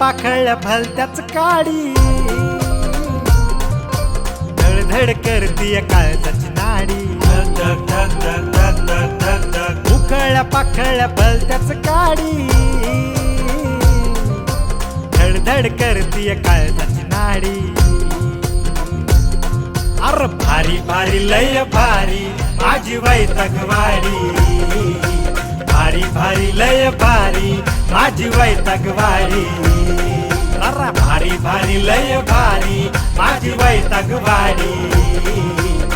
पाखळल्या भलत्याच काडी. धडधड करतीय काळजाची नाडी. उकळल्या पाखळल्या भलत्याच काडी. धडधड करतीय काळजाची नाडी. अर भारी भारी लय भारी माझी वैतकवाडी भारी भारी लय भारी माझी वैतकवाडी अर भारी भारी लय भारी माझी वैतकवाडी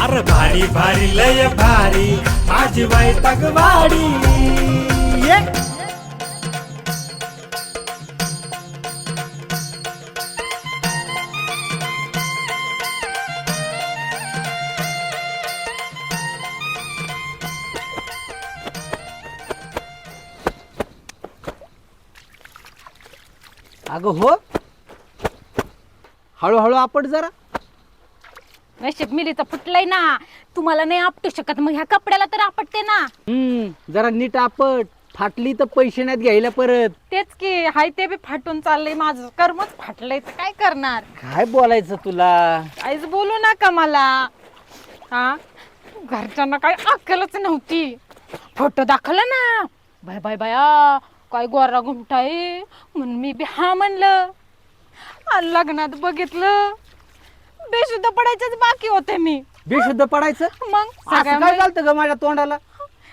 अर भारी भारी लय भारी माझी वैतकवाडी अगं हो. हळूहळू आपट जरा. नशीब मिलीचं फुटलंय ना. तुम्हाला नाही आपटू शकत मग ह्या कपड्याला तर आपटते ना. हम्म जरा नीट आपट. फाटली तर पैसे नाहीत घ्यायला परत. तेच की हाय ते बी फाटून चाललंय माझं. कर्मच फाटलंय तर काय करणार? काय बोलायचं तुला? काहीच बोलू नका मला. हा? घरच्यांना काय अक्कलच नव्हती. फोटो दाखवला ना. बाय बाय बाया. काय गोरा घुमटा आहे? म्हणून मी बी हा म्हणलं. आणि लग्नात बघितलं. बेशुद्ध पडायचेच बाकी होते मी. बेशुद्ध पडायचं? मग असं सगळ्या काय चालतं ग माझ्या तोंडाला?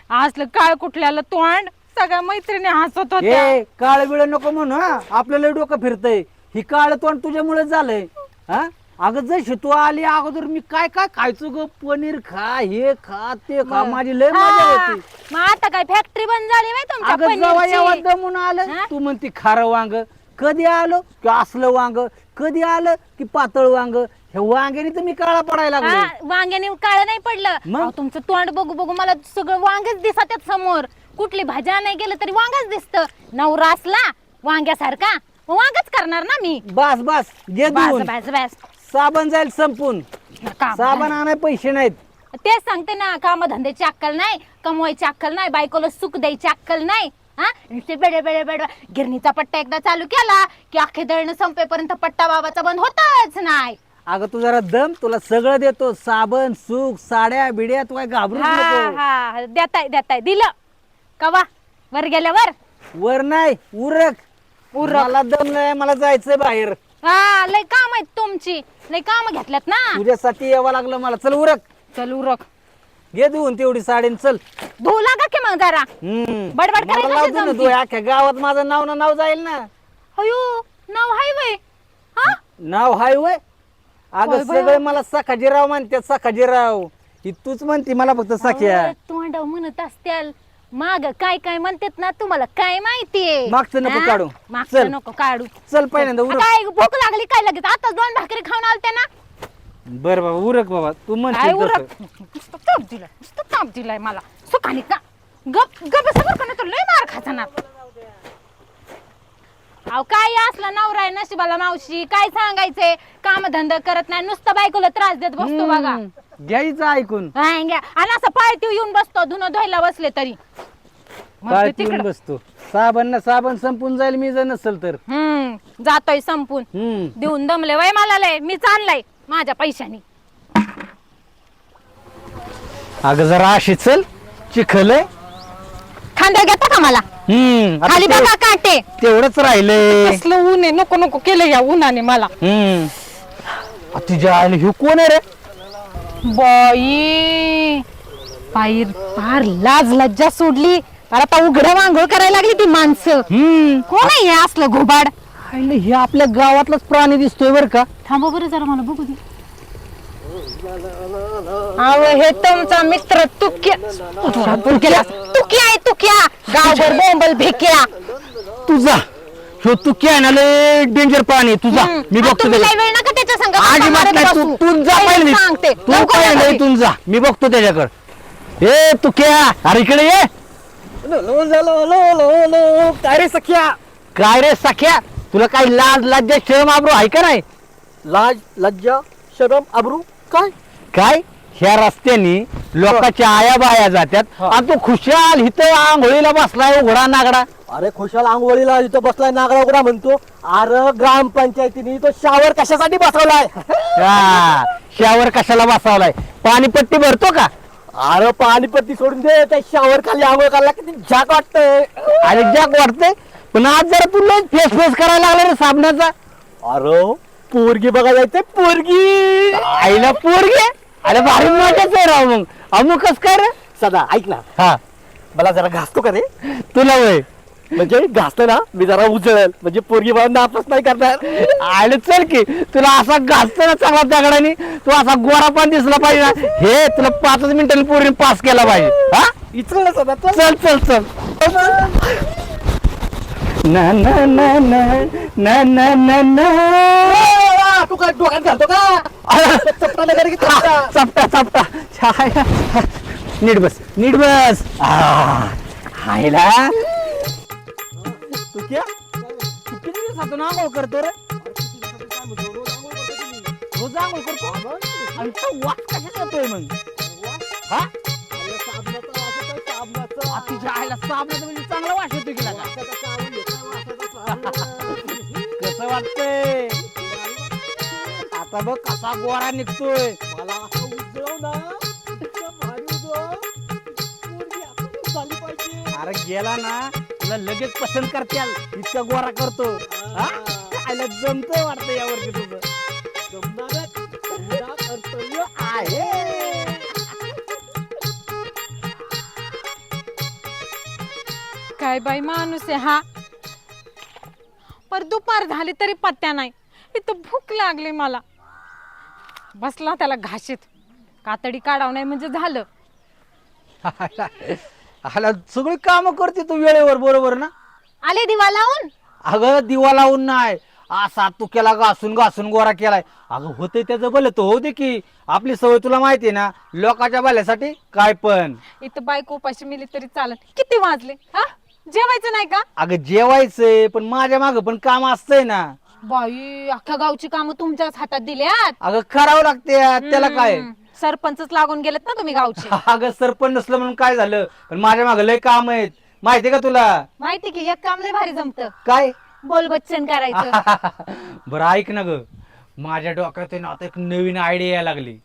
असलं काळ कुठल्याला तोंड? सगळ्या मैत्रिणी हसत होत्या. ए काळ बिळ नको म्हणू हा. आपल्याला डोकं फिरतय. ही काळ तोंड तुझ्यामुळे झालंय हा? अगं जशी तू आली अगोदर मी काय काय खायचो ग? पनीर खा हे खा ते खा. माझी लय मजा हा, होती. मग आता काय फॅक्टरी बंद झाली बाई तुमच्या अगं जवळ यावं पनीरची? दमून आलं. हा? तू म्हणती खारं वांग. कधी आलो? की असलं वांग. कधी आलं? की पातळ वांग. हे वांग्याने तर मी काळा पडायला हा, लागलो वांग्याने काळ नाही पडलं. मग? अहो, तुमचं तोंड बघू बघू मला सगळं वांगच दिसत समोर. कुठली भाज्या नाही गेलं तरी वांगच दिसत. नवरा असला वांग्यासारखा. मग वांगच करणार ना मी? बस बस. घे बस धुवून. बस बस. साबण जाईल संपून. साबण आणाय पैसे नाहीत. तेच सांगते ना कामधंद्याची अक्कल नाही कमवायची अक्कल नाही बायकोला सुख द्यायची अक्कल नाही. हा? नुसते बेडे बेडे बेडे. गिरणीचा पट्टा एकदा चालू केला की अख्खे दळणं संपेपर्यंत पट्टा बाबाचा बंद होतच नाही. अगं तू जरा दम तुला सगळं देतो. साबण सूक साड्या बिड्या तू काय घाबरूच हा नको. हा. देताय देताय. दिलं. कवा? वर गेल्यावर? वर नाही उरक. उरक. मला दम नाही मला जायचंय बाहेर. हा लय काम आहेत तुमची. लय काम घेतल्यात ना? तुझ्यासाठी यावं लागलं मला. चल उरक. चल उरक. घे धुवून तेवढी साडी आणि चल. धुऊ लागा की मग जरा. हम्म. बडबड मला करायला जमती? अख्ख्या गावात माझं नाव ना नाव जाईल ना. अयो नाव हाय वय. हा? नाव हाय वय? अगं होय बाया. सगळे मला सखाजीराव म्हणतात सखाजीराव. ही तूच म्हणती मला फक्त सख्या. अहो, म्हणत असत्याल. माग काय काय म्हणतात ना तुम्हाला काय माहितीये? मागचं नको हा? काढू. मागचं चल. नको काढू. चल पहिल्यांदा उरक. काय भूक लागली काय लगेच? आता दोन भाकरी खाऊन आलते ना बर बाबा उरक बाबा. तू काय उरक? नुसतं ताप दिलाय नुसतं ताप दिलाय मला. सुखाने का? गप गप सबर का नाही तर लय मार खायचा ना अहो काय असला नवरा आहे नशिबाला मावशी काय सांगायचंय? काम धंदा करत नाही नुसतं बायकोला त्रास देत बसतो बघा. घ्यायचं ऐकून. घ्या. आणि असं पाळतीव येऊन बसतो धुणं धुवायला बसले तरी. तिकडं. बसतो. साबण ना साबण संपून जाईल मी जर नसल तर. हम्म जातोय संपून. हम्म. देऊन दमले वय मला लय. मी चाललाय माझ्या पैशानी. अगं जरा अशी चल. चिखल आहे. खांद्या घेता का मला? हम्म खाली बघा काटे. तेवढंच राहिलंय. कसलं ऊन आहे? नको नको केलं या उन्हाने मला. हम्म. आ, तुझ्या आईला ह्यो कोण आहे रे? बाई बाई फार लाज लज्जा सोडली. अरे आता उघडं वांघोळ करायला लागली ती माणसं. हम्म. कोण आहे हे असलं घोबाड? आईला हे आपल्या गावातलाच प्राणी दिसतोय बर का? थांबा बरं जरा मला बघू दे. अहो हे तुमचा मित्र तुक्या तुक्या तुक्या आहे तुक्या. गावभर बोंबल भेक्या तुझा. ह्यो तू काय ना लय डेंजर प्राणी आहे, तुझा. हम्म. मी आणि बघतो तुम्ही काही वेळ नका त्याच्या संग आजी गप्पा मात मारत नाही तू बसू. तू जा काही पहिले सांगते. तू लवकर काय या नाही घरी. तू जा मी बघतो त्याच्याकडे. ए तू क्या? अरे इकडे ये. काय रे सख्या? काय रे सख्या? तुला काही लाज लज्जा शरम आबरू आहे का नाही? लाज लज्जा शरम अब्रू काय? काय? ह्या रस्त्यानी लोकांच्या आया बाया जात्यात. आणि तू खुशाल इथं आंघोळीला बसलाय उघडा नागडा. अरे खुशाल आंघोळीला इथं बसलाय नागरा उघडा म्हणतो. अरे ग्रामपंचायतीने तो शावर कशासाठी बसवलाय? हा, शावर कशाला बसावलाय? पाणीपट्टी भरतो का? अरे पाणीपट्टी सोडून दे त्या शावर खाली आंघोळ करायला किती झाक वाटतंय. अरे जग वाटतंय. पण आज जरा तू लय फेस फेस करायला लागला रे साबणाचा. अरे पोरगी बघा जायचंय पोरगी. आईला पोरगे अरे भारी मजाच आहे राव मग. अमुक कस काय रे? सदा ऐक ना. हा. मला जरा घासतो का रे? तुला वय म्हणजे घासलं ना मी जरा उजळल. म्हणजे पोरगी मला नापास नाही करणार. आले चल की तुला असा घासतो ना चांगला दगडाने तू असा गोरा पण दिसला पाहिजे ना. हे तुला पाचच मिनिटांनी पोरीने पास केला पाहिजे. हा? इचल ना सदा. चल. चल चल ना ना ना ना ना ना ना ना. आ, तू काय डोक्यात घालतो का? चपटा नगर की चपटा? चपटा चपटा छाया. नीट बस नीट बस. हायला. तू क्या? किती दिवसातून आंघोळ करतो रे? रोज आंघोळ करतो? आणि तो वास कशाचा येतोय मग? हा? अरे साबणाचं वास येतोय, साबणाचं. आ, तुझ्या आईला साबणाचा म्हणजे चांगला वास की लागा वाटतंय आता बघ कसा गोरा निघतोय मला असं उजळव ना इतकं भारी उजळव. पोरगी असं झाली पाहिजे. अरे गेला ना तुला लगेच पसंत करत्याल इतका गोरा करतो हा? आईला जमतंय वाटतं यावरती तुझं जमणारच. तुझा कर्तव्य आहे काय बाई माणूस आहे हा पर दुपार झाली तरी पत्त्या नाही. इथं भूक लागली मला. बसला त्याला घाशीत. कातडी काढाव नाही म्हणजे झालं. आला सगळी काम करते तू वेळेवर बरोबर ना? आले दिवा लावून? अगं दिवा लावून नाही. असा तू केला घासून घासून गोरा केलाय. अगं होते त्याचं भलं तो होते की. आपली सवय तुला माहिती ना लोकांच्या भल्यासाठी काय पण. इथं बायको उपाशी मिली तरी चालत. किती वाजले हा? जेवायचं नाही का? अगं जेवायचंय पण माझ्या मागं पण काम असतंय ना. बाई अख्ख्या गावची कामं तुमच्याच हातात दिल्यात. अगं करावं लागते त्याला काय? हम्म, सरपंचच लागून गेलेत ना तुम्ही गावचे. अगं सरपंच नसलं म्हणून काय झालं? पण माझ्या मागं लय काम आहेत. माहितीये का तुला? माहिती की एक काम लय भारी जमत. काय? बोल बच्चन करायचं. बरं ऐक ना ग. माझ्या डोक्यात आहे ना आता एक नवीन आयडिया यायला लागली.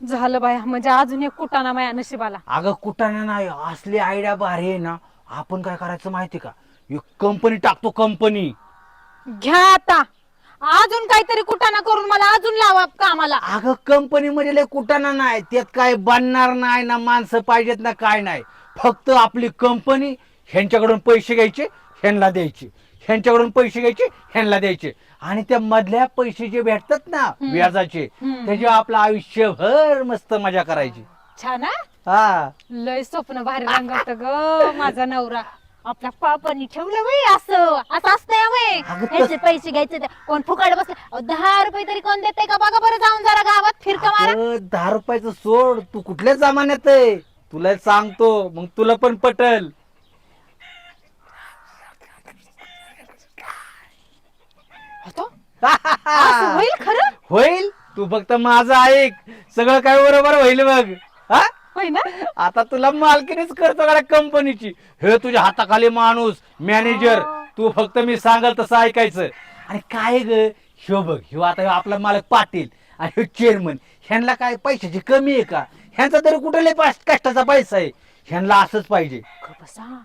झालं बाया म्हणजे अजून एक कुटाणा माया नशिबाला. अगं कुठाना नाही असली आयडिया भारी आहे ना. आपण काय करायचं माहिती का? एक कंपनी टाकतो कंपनी घ्या आता. अजून काहीतरी कुटाणा करून मला अजून लावा कामाला. अगं कंपनी मध्ये लय कुठाना नाही. त्यात काय बनणार नाही ना माणसं पाहिजेत ना काय नाही. फक्त आपली कंपनी ह्यांच्याकडून पैसे घ्यायचे ह्यांना द्यायचे. ह्यांच्याकडून पैसे घ्यायचे ह्यांना द्यायचे. आणि त्या मधल्या पैसे जे भेटतात ना व्याजाचे. त्याच्यावर आपलं आयुष्यभर मस्त मजा करायची. छान हा? हा. लय स्वप्न भारी रंगवत ग माझा नवरा. आपल्या पापानी ठेवलं बाई असं असं असतंय बाई ह्याचे पैसे घ्यायचे ते. कोण फुकाड बसले? अहो, दहा रुपये तरी कोण देते का? बघा बरं जाऊन जरा गावात फिरका मारा. अगं, दहा रुपयाचं सोड. तू कुठल्या जमान्यात आहे? तुला सांगतो मग तुला पण पटल. होतो? असं होईल खरं? होईल? तू फक्त माझं ऐक. सगळं काय बरोबर होईल बघ. हा? होय ना? आता तुला मालकीनीच करतो का कंपनीची. हे तुझ्या हाताखाली माणूस मॅनेजर. तू फक्त मी सांगाल तसं ऐकायचं. आणि काय ग? ह्यो बघ ह्यो आता ह्यो आपला मालक पाटील आणि ह्यो चेअरमन ह्यांना काय पैशाची कमी आहे का? ह्यांचा तरी कुठे लय पास- कष्टाचा पैसा आहे. ह्यांना असंच पाहिजे. ग बसा.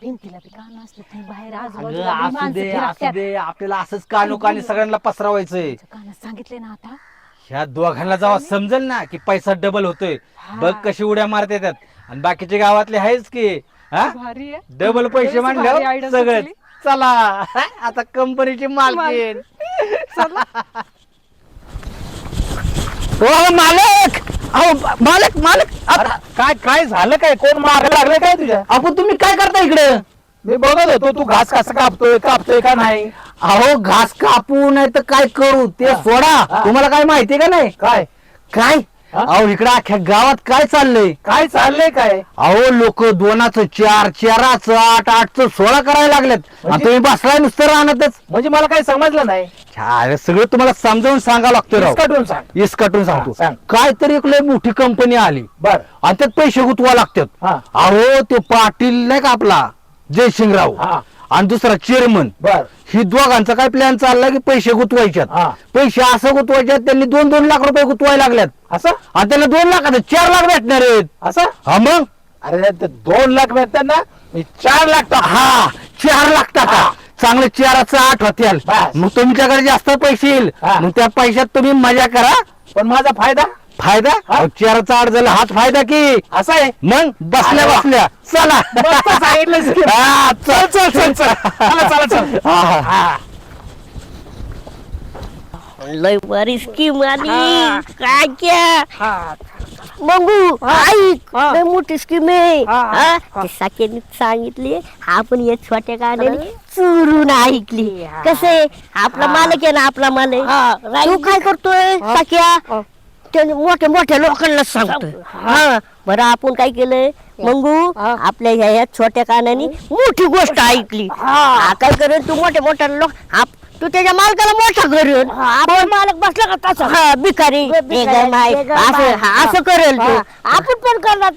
भिंतीला बी कान असलं तुम्ही बाहेर अगं आजूबाजूला बी असू माणसं दे फिरकत्यात. असू दे. आपल्याला असंच कानोकानी सगळ्यांना पसरवायचंय. तुमच्या कानात सांगितले ना आता? ह्या दोघांना जेव्हा समजेल ना की पैसा डबल होतोय. बघ कशी उड्या मारते येतात. आणि बाकीचे गावातले आहेच की हा? भारी आहे. डबल पैसे भारी idea सगळं सुचली. चला. आता कंपनीची मालकीन हो मालक! अहो मालक मालक! काय काय झालं काय? कोण मारायला लागलं काय तुझ्या? आपण तुम्ही काय करता इकडे? मी बघत होतो तू घास कसं कापतोय कापतोय का नाही? अहो घास कापू नाही तर काय करू? ते सोडा. तुम्हाला काय माहितीये का नाही? काय? काय? हा? अहो इकडे अख्ख्या गावात काय चाललंय? काय चाललंय काय? अहो लोक दोनाचं चार चाराचं आठ आठचं सोळा करायला लागलेत. आणि म्हणजे? तुम्ही बसलाय नुसतं राहणारच म्हणजे मला काही समजलं नाही. सगळं तुम्हाला समजावून सांगावं लागतं राव. काढून सांग. इस कटून सांगतो. सांग. काहीतरी एक लय मोठी कंपनी आली. बर. आणि त्यात पैसे गुतवा लागतात. हा. अहो ते पाटील नाही का आपला? जयसिंगराव. हा. आणि दुसरा चेअरमन बर. ही दोघांचा काय प्लॅन चालला की पैसे गुतवायच्यात. हा. पैसे असं गुतवायच्यात त्यांनी दोन दोन लाख रुपये गुतवायला लागल्यात. असं? आणि त्यांना दोन लाखात चार लाख भेटणार आहेत. असं? हा मग? अरे ते दोन लाख भेटतात ना मी चार लाख टाक हा चार लाख टाका. चांगले चाराचं आठ होतील बस. मग तुमच्याकडे जास्त पैसे येईल. हा. मग त्या पैशात तुम्ही मजा करा. पण माझा फायदा? फायदा? अहो, चाराचा आठ झाला हाच फायदा की? असा आहे? मग बसल्या अरे वा. बसल्या. चला. मस्त सांगितलंस की. हा, चल चल चल चल चला. चला चल हा, हा. हा. लय बरी स्कीम आली. काय क्या? मंगू ऐक लय मोठी स्कीम आहे. हा? ते साकेने सांगितली आपण या छोट्या गाण्याने चुरून ऐकली. कसे आपला मालक आहे ना आपला मालक. तू काय करतोय साक्या? त्याने मोठ्या मोठ्या लोकांना सांगतोय. हा. बरं आपण काय केलंय? मंगू आपल्या ह्या ह्या छोट्या कानाने मोठी गोष्ट ऐकली. हा, काय करेल तू? मोठ्या मोठ्या लोक आप- तू त्याच्या मालकाला मोठा करेल आपण मालक बसला का तसा? हा भिकारी. हे असं हा, असं करेल तू. आपण पण करणार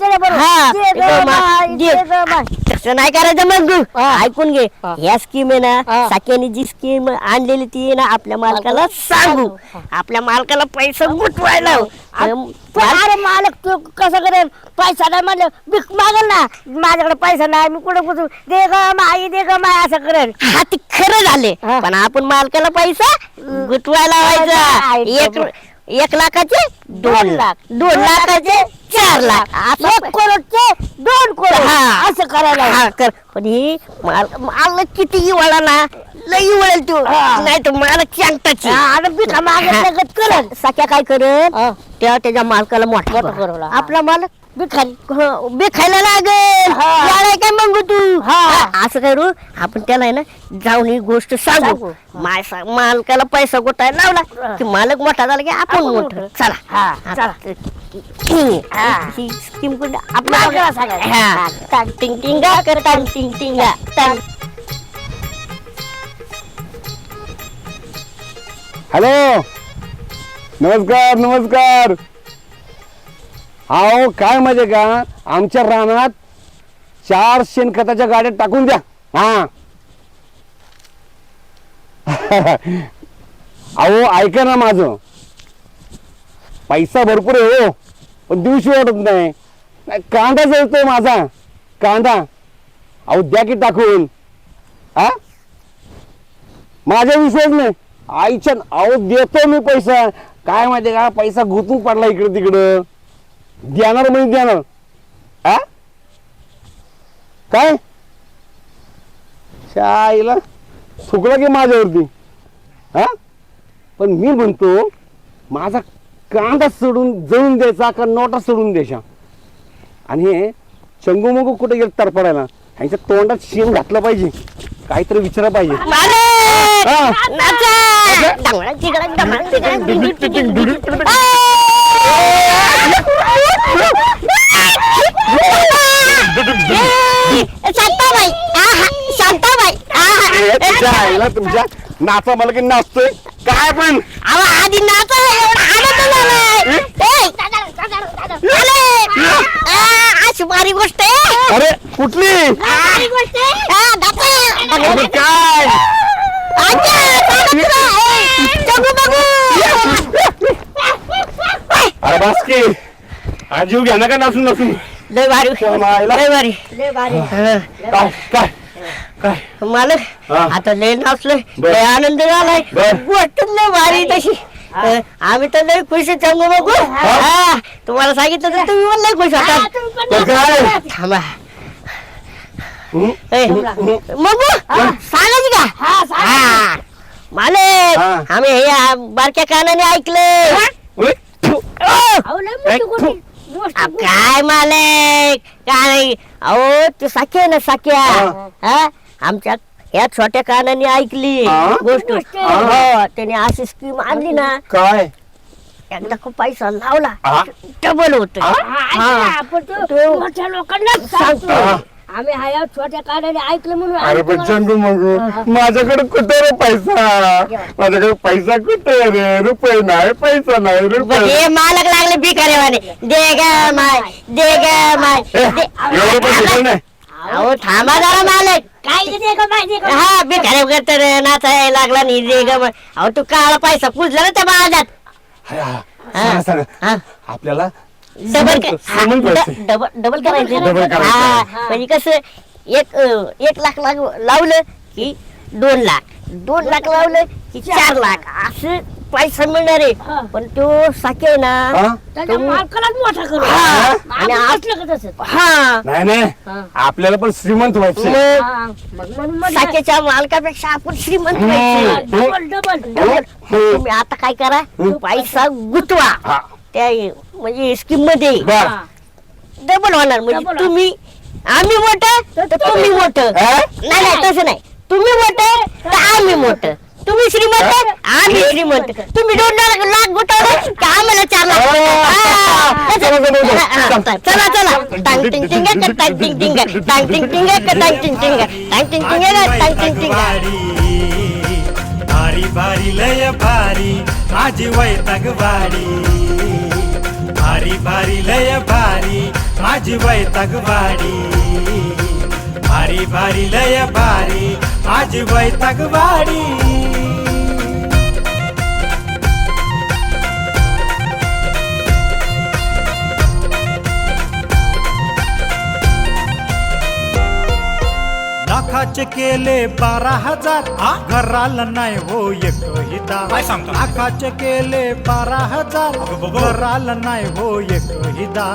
तसं नाही करायचं मंगू ऐकून घे. ह्या स्कीम आहे ना साक्याने जी स्कीम आणलेली ती आहे ना आपल्या मालकाला सांगू. आपल्या मालकाला पैसा गुटवायला अरे मालक तू कसं करेल? पैसा नाही म्हणलं भीक मागल ना. माझ्याकडे पैसा नाही मी कुठे कुठे दे ग माई दे ग माय असं करेल. हा ते खरं झाले. पण आपण मालकाला पैसा गुटवायला व्हायचा एक एक लाखाचे दोन लाख. दोन लाखाचे चार लाख. एक करोडचे दोन करोड. असं करायला हा कर. पण ही माल मालक किती वळा ना? लई वळेल तू. नाही तर मालक चांगताची करत सख्या काय करत? त्या त्याच्या मालकाला मोठा करवला आपला मालक? बिखारी बिखायला लागेल. यायला काय मग तू? असं करू आपण त्याला आहे ना जाऊन ही गोष्ट सांगू. माय सा- मालकाला पैसा गोटायला लावला. की मालक मोठा झाला की आपण मोठं. चला. चला. ही. स्कीम कुठे आपल्या हा. टांग टिंग टिंगा कर टांग टिंग टिंगा टांग. हॅलो. नमस्कार नमस्कार. अहो काय माहिती का? आमच्या रानात चार शेणखताच्या गाड्या टाकून द्या. हा. अहो ऐका ना माझं. पैसा भरपूर आहे हो पण दिवशी वाटत नाही. कांदा जळतोय माझा. कांदा. अहो द्या की टाकून. हा? माझा विश्वास नाही. आईच्या अहो देतो मी पैसा. काय माहिती का? पैसा गुतून पडला इकडे तिकडं देणार म्हणजे देणार. हा काय? शाईला चुकला की माझ्यावरती. हा पण मी म्हणतो माझा कांदा सोडून जळून द्यायचा का नोटा सोडून द्यायच्या? आणि हे चंगू मंगू कुठे गेलं तरपडायला ह्यांच्या तोंडात शेण घातलं पाहिजे. काहीतरी विचारलं पाहिजे. हा. डमळा डमळा. ए, तुझ्या आईला तुमच्या नाचा मला की नाचतोय काय पण अहो, आधी नाचा एवढा आनंद झालाय ए, आले. आ, अशी भारी गोष्ट आहे अरे कुठली भारी गोष्ट आहे हा, दाखव. अरे काय आज्ञा, चालत राहा. ए, बघू बघू अरे बस की हा जीव घ्या नका नाचून नाचून. लय भारी. मायला. लय भारी. लय भारी. काय काय काय? मालक हा. आता लय नाचलोय. बर. लय आनंद झालाय. बर. गोष्ट लय भारी तशी. आम्ही तर लय खुश चांगलं बघू हा, तुम्हाला सांगितलं तर तुम्ही पण लय खुश होता. तर काय? थांबा. हं? ए, सांगायची का? हा. मालक हा. आम्ही हे. आ, बारक्या कानाने ऐकलं उई. काय मालक? काय? अहो तू साख्या आहे ना साख्या हा. आमच्या या छोट्या कानाने ऐकली. हा? गोष्ट. हो त्याने अशी स्कीम आणली ना. काय? एकदा खूप पैसा लावला. हा? डबल होत मोठ्या लोकांना सांगतो. हा. आम्ही हा या छोट्या कानाने ऐकलं म्हणून अरे आम्ही चंदू मग माझ्याकडे कुठे रे पैसा? माझ्याकडे पैसा कुठे रे? रुपये नाही पैसा नाही रुपये हे मालक लागले भिकारेवाने दे ग माय दे ग माय. ए, दे- एवढं पण घेतलं नाही अहो थांबा जरा मालक. काय देते का माहिती का हा तर नाचायला लागला नाही रे ग अहो तू काळा पैसा पुजला ना त्या बाजात. हा. आपल्याला डबल श्रीमंत- श्रीमंत डबल डबल करायचं डबल करायचं. हा म्हणजे कसं एक अं, एक लाख लाग लावलं की दोन लाख. दोन लाख लावलं की चार लाख. असं पैसा मिळणार हा. आहे पण तो साके आहे ना मालकालाच मोठा करू. हा. आणि आणि असलं का तसं? हा. नाही नाही. हा. आपल्याला पण श्रीमंत व्हायचे मग हा, मग म्हणून म्हणलं, साकेच्या मालकापेक्षा आपण श्रीमंत. व्हायचे. Double double double. तुम्ही आता काय करा? पैसा गुतवा. हा. त्या म्हणजे स्कीममध्ये. बर. हा. डबल होणार म्हणजे. तुम्ही आम्ही मोठं तर तुम्ही मोठं? नाही नाही तसं नाही. तुम्ही मोठं तर आम्ही मोठं. तुम्ही श्रीमंत आम्ही श्रीमंत. तुम्ही दोन लाख लाख गुतवलं तर आम्हाला चार लाख हा. चला, चला, चला. हा, हा, चला चला. टांग टिंग टिंग टांग टिंग टिंग टांग. टिंग टिंग टांग टिंग टिंग टांग टिंग. टिंग टांग टिंग टिंग भारी भारी लय भारी माझी वैतागवाडी भारी भारी लय भारी माझी वैतागवाडी. भारी भारी लय भारी माझी वैतागवाडी. लाखाचे केले बारा हजार. घराला नाही हो एक हिता. लाखाचे केले बारा हजार. घराला नाही हो एक हिता.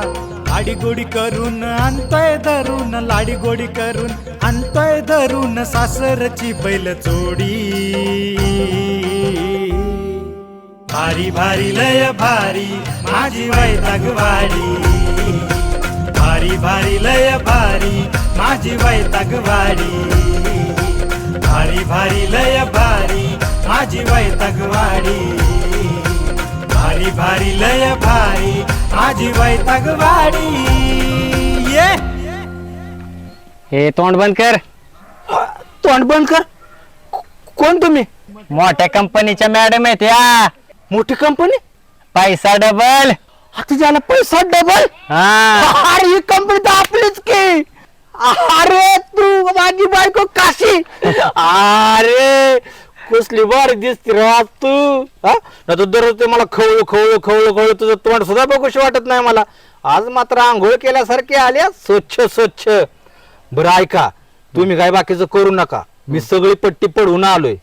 लाडी गोडी करून आणतोय धरून लाडी गोडी करून आणतोय धरून सासरची बैल जोडी. भारी भारी लय भारी माझी वैतागवाडी. भारी भारी लय भारी माझी वैतागवाडी. भारी भारी लय भारी माझी वैतागवाडी. भारी भारी लय भारी माझी वैतागवाडी. ये. हे तोंड बंद कर. तोंड बंद कर? कोण तुम्ही? मोठ्या कंपनीच्या मॅडम आहेत या. मोठी कंपनी? पैसा डबल आता ज्याला पैसा डबल हा. अरे ही कंपनी तर आपलीच की. अरे तू माझी बायको काशी. अरे कसली बारी दिसते रात तू. हा? नाही तर दररोज ते मला खवळू खवळू खवळू खवळू तुझं तोंड सुद्धा बघूशी वाटत नाही मला. आज मात्र आंघोळ केल्यासारखे आल्या स्वच्छ स्वच्छ. बरं ऐका. तुम्ही काय बाकीचं करू नका. मी सगळी पट्टी पडून आलोय.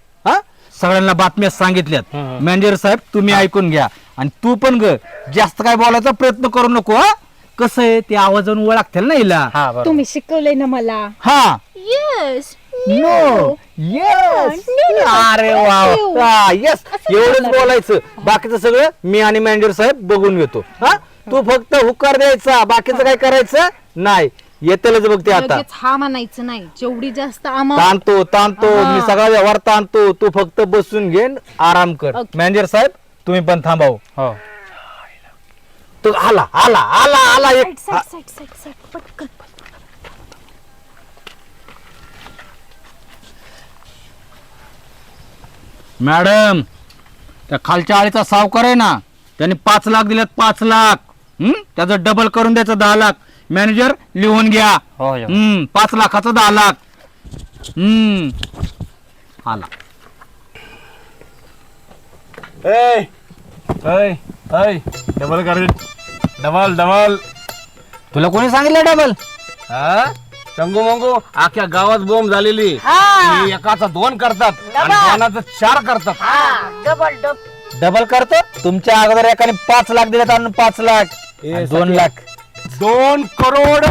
सगळ्यांना बातम्या सांगितल्यात. मॅनेजर साहेब तुम्ही ऐकून घ्या. आणि तू पण ग जास्त काय बोलायचा प्रयत्न करू नको हा. कसं आहे ते आवाजानं ओळखतील ना हिला हा बरोबर. तुम्ही शिकवलंय ना मला. हा. येस नो येस अरे वा. येस एवढंच बोलायचं. बाकीचं सगळं मी आणि मॅनेजर साहेब बघून घेतो. हा? तू फक्त हुकार द्यायचा. बाकीचं काय करायचं? नाही. येतेलच बघ ते आता. लगेच हा म्हणायचं नाही. जेवढी जास्त अमाऊंट ताणतो ताणतो मी सगळा व्यवहार ताणतो. तू फक्त बसून घे न आराम कर. Okay. मॅनेजर साहेब तुम्ही पण थांबाव. हो. तो आला आला आला आला. एक साईड साईड साईड साईड पटकन. मॅडम त्या खालच्या आळीचा सावकार आहे ना त्यांनी पाच लाख दिल्यात पाच लाख. हम्म? त्याचं डबल करून द्यायचं दहा लाख. मॅनेजर लिहून घ्या. हो हो. हम्म पाच लाखाचं दहा लाख. हम्म. आला. डबल कर डबल डबल. तुला कोणी सांगितलं डबल? हा? चंगू मंगू अख्ख्या गावात बोंब झालेली. एकाचा दोन करतात आणि दोनाचं चार करतात. डबल डबल डबल करतो? तुमच्या अगोदर एकाने पाच लाख दिलेत आणि पाच लाख. आणि दोन लाख. दोन करोड.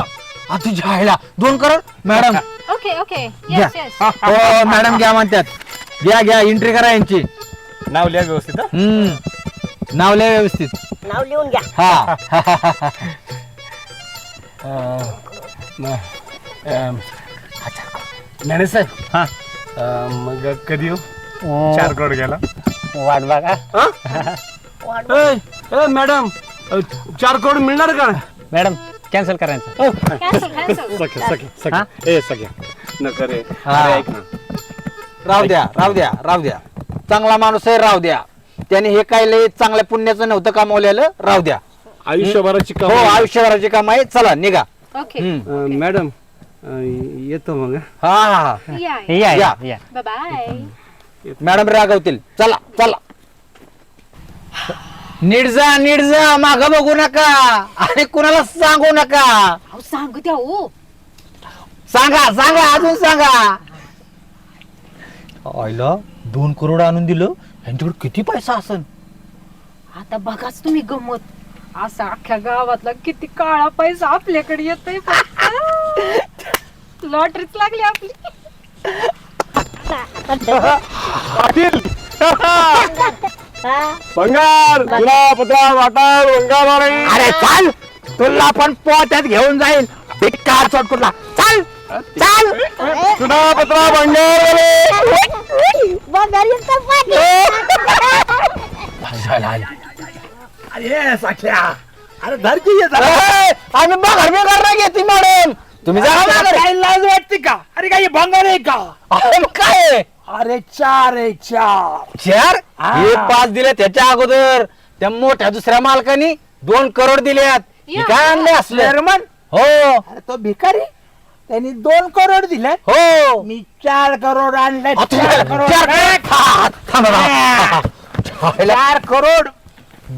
आ, तुझ्या आईला. दोन crore? Madam. Okay okay yes yes हो मॅडम घ्या म्हणतात. घ्या घ्या. एंट्री करा यांची. नाव लिहा व्यवस्थित हा? हम्म. नाव लिहा व्यवस्थित. नाव लिहून घ्या. हा. म- ज्ञानेश साहेब. हा. मग कधी येऊ? चार करोड घ्यायला. वाट बघा. ए, ए, मॅडम. अ, चार करोड मिळणार का? मॅडम कॅन्सल करायचं सख्या सख्या सख्या. ए सख्या. नका रे हा. अरे ऐक ना. राहू द्या राहू द्या राहू द्या. चांगला माणूस आहे राहू द्या. त्याने हे काय लय चांगल्या पुण्याचं नव्हतं कमावलेलं राहू द्या. आयुष्यभराची हो कमाई. आयुष्यभराची कमाई चला निघा. ओके. हम्म. अ, मॅडम अं, येतो मग हा? हा या या. या या बाय मॅडम रागवतील. चला चला. नीट जा नीट जा माग बघू नका. आणि कुणाला सांगू नका. अहो सांगू द्या हो. सांगा सांगा अजून सांगा. आईला दोन करोड आणून दिलं यांच्याकडे किती पैसा असन? आता बघाच तुम्ही गमत. असा अख्ख्या गावातला किती काळा पैसा आपल्याकडे येतोय लॉटरीच लागली आपली. पाटील! भंगार तुला पत्रा वाटार भंगार अरे चाल तुला पण पोत्यात घेऊन जाईल भिक्कार चोटकुटला चाल चाल. तुला पत्रा भंगार अरे साख्या. अरे धर की आम्ही बघर बिघर नाही घेते मॅडम तुम्ही जा काय लाज वाटते का? अरे काय भंगार आहे का? अरे मग काय? अरे चार आहे चार. चार? हे. पाच दिले त्याच्या अगोदर. त्या मोठ्या दुसऱ्या मालकानी दोन करोड दिल्यात हे काय आणले असले? चेअरमन हो. अरे तो भिकारी? त्यांनी दोन करोड दिले हो. मी चार करोड आणले. आता चार करोड चार करोड. हा, थांबा, थांबा. चार करोड.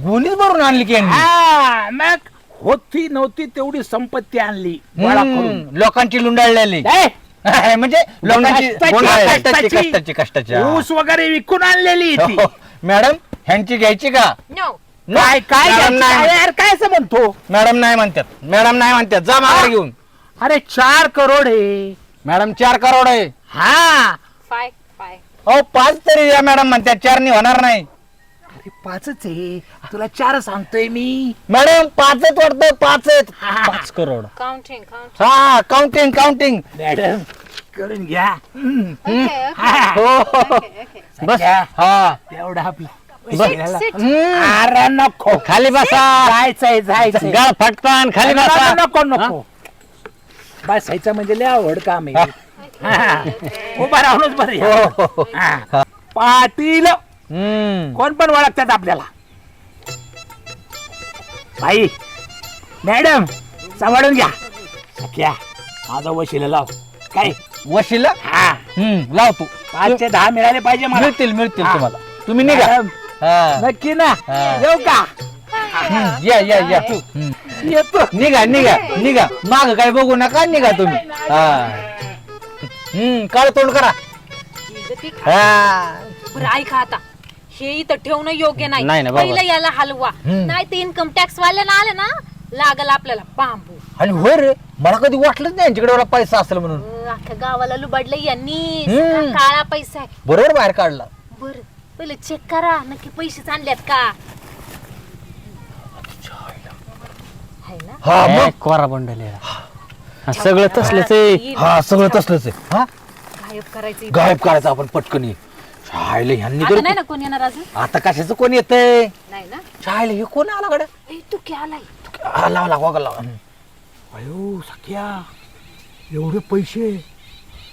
गुन्हेच भरून आणली की यांनी. हा मग होती नव्हती तेवढी संपत्ती आणली. गोळा करून. हम्म, लोकांची लुंडाळलेली. ए, म्हणजे लोकांची कष्टाची, गुंडाळलेली. कष्टाची कष्टाची. कष्टाची कष्टाची. हा. ऊस वगैरे विकून आणलेली ती. हो, मॅडम ह्यांची घ्यायची का? नो काय काय मॅडम घ्यायची? नाही काय यार काय असं म्हणतो? मॅडम नाही म्हणतात. मॅडम नाही म्हणतात. जा माघार घेऊन. अरे चार करोड आहे मॅडम चार करोड आहे. हा. फाय फाय अहो पाच तरी या मॅडम म्हणतात. चार नि होणार नाही. अरे पाचच आहे. तुला चार सांगतोय मी. मॅडम पाच आहेत वाटतं पाच आहेत पाच करोड. काउंटिंग काउंटिंग हा काउंटिंग काउंटिंग मॅडम करून घ्या. ओके हा. ओके बस. हा. तेवढा आपला. अरे नको. खाली बसा. जायचंय जायचंय गाळ फटकान खाली नको, बसा. नको नको. बसायचं म्हणजे लय आवड काम आहे. हा. उभा राहूनच बरं हो. हो, हो. हा. पाटील. हम्म. कोण पण ओळखतात आपल्याला. भाई मॅडम सांभाळून घ्या. सख्या माझा वशिला लाव. काय? वशीला? हा. हम्म लाव तू. पाचशे दहा मिळाले पाहिजे मला. मिळतील मिळतील हा. तुम्हाला. तुम्ही निघा. मॅडम, हा. नक्की ना. हा. येऊ का? हम्म, या या या हम्म. येतो. निघा निघा निघा. माग काय बघू नका निघा तुम्ही. हा. हम्म काळ तोंड करा. हा. बरं ऐका आता. हे इथं ठेवणं योग्य नाही. नाही ना, बरोबर. पहिलं याला हलवा. हम्म. नाही ते इन्कम टॅक्स वाल्याला आलं ना लागल आपल्याला बांबू. आणि होय रे मला कधी वाटलंच नाही यांच्याकडे एवढा पैसा असेल म्हणून. अं, अख्ख्या गावाला लुबाडलं यांनी. हम्म. सगळा काळा पैसा आहे. बरोबर बाहेर काढला. बर पहिले चेक करा नक्की पैसे आणल्यात का? ना. हा मग? कोरा बंडल सगळं तसलंच आहे. हा सगळं तसलंच आहे. हा? गायब करायचं गायब करायचं आपण पटकन शाळेला ह्यांनी आता नाही ना कोण येणार अजून? आता कशाचं कोण येतंय? नाही ना. शाळेला हे कोण आला कडे ए, तू क्या आलाय? लावा लावा लावा. अयो सख्या एवढे पैसे.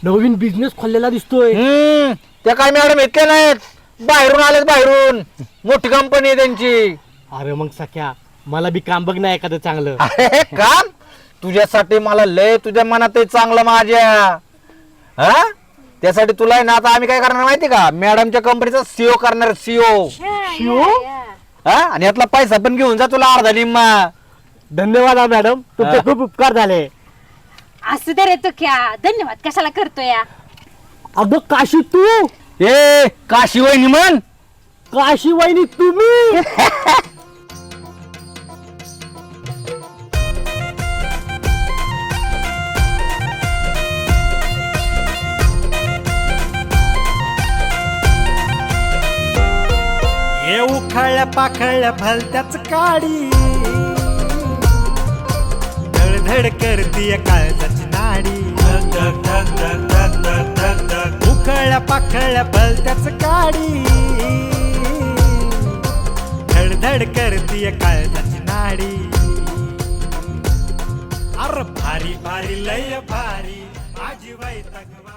नवीन बिझनेस खोललेला दिसतोय. हम्म त्या काय मॅडम इतके नाहीत? बाहेरून आलेत बाहेरून. मोठी कंपनी आहे त्यांची. अरे मग सख्या मला बी काम बघ ना एखादं चांगलं. अरे काम? तुझ्यासाठी मला लय तुझ्या मनात आहे चांगलं माझ्या. हा? त्यासाठी तुला आहे ना आता आम्ही काय करणार माहिती का? मॅडमच्या कंपनीचा सीओ करणार सीओ हा? आणि यातला पैसा पण घेऊन जा तुला अर्धा निम्मा. धन्यवाद हा मॅडम. तुमचे खूप उपकार झाले. असं तर येतो क्या. धन्यवाद. कशाला करतोय या? अगं काशी तू? ए काशी वहिनी म्हण. काशी वहिनी तुम्ही? पाखळल्या पाखळ्या भलत्याच काडी. धडधड करतीय काळजाची नाडी. उखळल्या पाखळल्या भलत्याच काडी. धडधड करतीय काळजाची नाडी. अर भारी भारी लय भारी. माझी वैतकवाडी